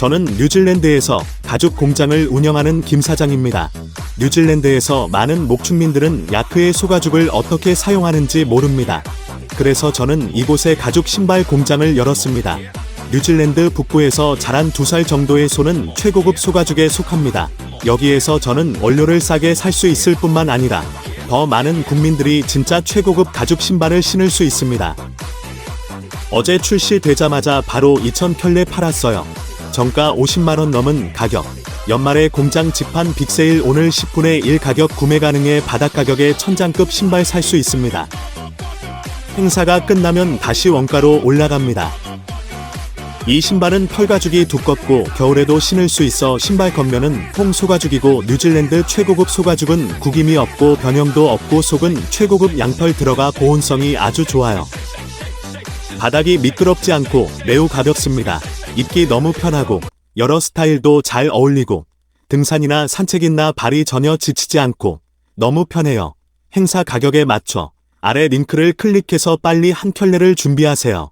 저는 뉴질랜드에서 가죽 공장을 운영하는 김 사장입니다. 뉴질랜드에서 많은 목축민들은 야크의 소가죽을 어떻게 사용하는지 모릅니다. 그래서 저는 이곳에 가죽 신발 공장을 열었습니다. 뉴질랜드 북부에서 자란 두 살 정도의 소는 최고급 소가죽에 속합니다. 여기에서 저는 원료를 싸게 살 수 있을 뿐만 아니라 더 많은 국민들이 진짜 최고급 가죽 신발을 신을 수 있습니다. 어제 출시되자마자 바로 2,000켤레 팔았어요. 정가 50만원 넘은 가격. 연말에 공장 집한 빅세일 오늘 10분의 1 가격 구매 가능해 바닥 가격에 천장급 신발 살 수 있습니다. 행사가 끝나면 다시 원가로 올라갑니다. 이 신발은 털 가죽이 두껍고 겨울에도 신을 수 있어 신발 겉면은 통 소가죽이고 뉴질랜드 최고급 소가죽은 구김이 없고 변형도 없고 속은 최고급 양털 들어가 보온성이 아주 좋아요. 바닥이 미끄럽지 않고 매우 가볍습니다. 입기 너무 편하고 여러 스타일도 잘 어울리고 등산이나 산책이나 발이 전혀 지치지 않고 너무 편해요. 행사 가격에 맞춰 아래 링크를 클릭해서 빨리 한 켤레를 준비하세요.